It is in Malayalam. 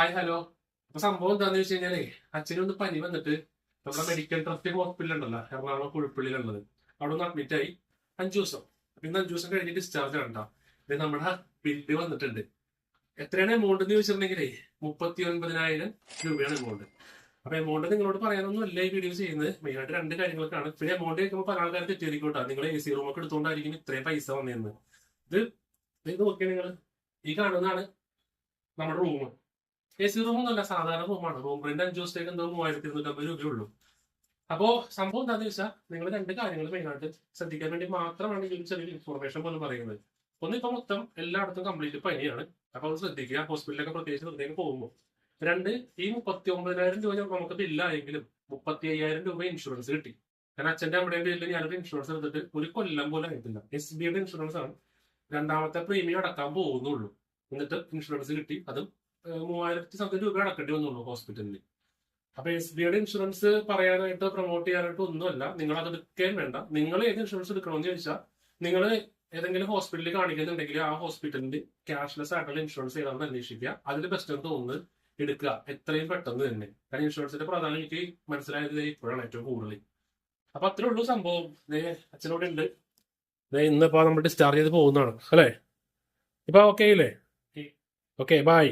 ഹായ് ഹലോ അപ്പൊ സംഭവം എന്താന്ന് വെച്ച് കഴിഞ്ഞാലേ അച്ഛനൊന്ന് പനി വന്നിട്ട് നമ്മുടെ മെഡിക്കൽ ട്രസ്റ്റ് ഹോസ്പിറ്റൽ ഉണ്ടല്ലോ എറണാകുളം കുഴപ്പള്ളിയിലുള്ളത്. അവിടെ ഒന്ന് അഡ്മിറ്റ് ആയി. അഞ്ചു ദിവസം. പിന്നെ അഞ്ചു ദിവസം കഴിഞ്ഞ് ഡിസ്ചാർജ് ആണ്ട ഇത് നമ്മുടെ ബില്ല് വന്നിട്ടുണ്ട്. എത്രയാണ് എമൗണ്ട് എന്ന് ചോദിച്ചിട്ടുണ്ടെങ്കിലേ മുപ്പത്തി ഒൻപതിനായിരം രൂപയാണ് എമൗണ്ട് അപ്പൊ എമൗണ്ട് നിങ്ങളോട് പറയാനൊന്നും അല്ല ഈ വീഡിയോ ചെയ്യുന്നത്. മെയിൻ ആയിട്ട് രണ്ട് കാര്യങ്ങളൊക്കെയാണ് പിന്നെ എമൗണ്ട് കേൾക്കുമ്പോൾ പല ആൾക്കാർ തെറ്റിയിരിക്കോട്ടാ നിങ്ങൾ എ സി റൂമൊക്കെ എടുത്തുകൊണ്ടായിരിക്കും ഇത്രയും പൈസ വന്നിരുന്നത് ഇത് ഇത് നോക്കിയാൽ നിങ്ങൾ ഈ കാണുന്നതാണ് നമ്മുടെ റൂം എ സി റൂം ഒന്നുമല്ല സാധാരണ റൂമാണ് റൂം പ്രിന്റ് അഞ്ചു ദിവസത്തേക്ക് എന്തോ മൂവായിരത്തി ഇരുന്നൂറ്റമ്പത് രൂപയുള്ളൂ അപ്പോ സംഭവം എന്താണെന്ന് വെച്ചാൽ നിങ്ങൾ രണ്ട് കാര്യങ്ങൾ മെയിനായിട്ട് ശ്രദ്ധിക്കാൻ വേണ്ടി മാത്രമാണ് ഈ ചെറിയ ഇൻഫോർമേഷൻ പോലും പറയുന്നത്. ഒന്ന് ഇപ്പൊ മൊത്തം എല്ലായിടത്തും കംപ്ലീറ്റ് പനിയാണ്. അപ്പൊ അത് ശ്രദ്ധിക്കുക. ഹോസ്പിറ്റലിലൊക്കെ പ്രത്യേകിച്ച് നിർദ്ദേശം പോകുമ്പോൾ രണ്ട് ഈ മുപ്പത്തി ഒമ്പതിനായിരം രൂപ നമുക്ക് ബില്ലായെങ്കിലും മുപ്പത്തി അയ്യായിരം രൂപ ഇൻഷുറൻസ് കിട്ടി. കാരണം അച്ഛന്റെ അമ്മയുടെ പേരിൽ ഞാനൊരു ഇൻഷുറൻസ് എടുത്തിട്ട് ഒരു കൊല്ലം പോലും ആയിട്ടില്ല. എസ് ബിയുടെ ഇൻഷുറൻസ് ആണ്. രണ്ടാമത്തെ പ്രീമിയം അടക്കാൻ പോകുന്നുള്ളൂ. എന്നിട്ട് ഇൻഷുറൻസ് കിട്ടി. അതും മൂവായിരത്തി സംതിങ് രൂപ അടക്കേണ്ടി വന്നുള്ളൂ ഹോസ്പിറ്റലിൽ അപ്പൊ എസ് ബിയുടെ ഇൻഷുറൻസ് പറയാനായിട്ട് പ്രൊമോട്ട് ചെയ്യാനായിട്ട് ഒന്നുമല്ല. നിങ്ങൾ അത് എടുക്കുകയും വേണ്ട. നിങ്ങൾ ഏത് ഇൻഷുറൻസ് എടുക്കണമെന്ന് ചോദിച്ചാൽ നിങ്ങൾ ഏതെങ്കിലും ഹോസ്പിറ്റലിൽ കാണിക്കുന്നുണ്ടെങ്കിൽ ആ ഹോസ്പിറ്റലിന്റെ ക്യാഷ്ലെസ് ആയിട്ടുള്ള ഇൻഷുറൻസ് ഏതാണെന്ന് അന്വേഷിക്കുക. അതിൽ ബെസ്റ്റ് എന്ന് തോന്നുന്നത് എടുക്കുക. എത്രയും പെട്ടെന്ന് തന്നെ. കാരണം ഇൻഷുറൻസിന്റെ പ്രാധാന്യം എനിക്ക് മനസ്സിലായത് ഇപ്പോഴാണ് ഏറ്റവും കൂടുതൽ അപ്പൊ അത്രേ ഉള്ളൂ സംഭവം. അച്ഛനോട് ഉണ്ട് ഇന്നിപ്പോ നമ്മൾ ഡിസ്ചാർജ് ചെയ്ത് പോകുന്നതാണ്. അല്ലേ? ഇപ്പൊ ഓക്കെ അല്ലേ ഓക്കെ ബൈ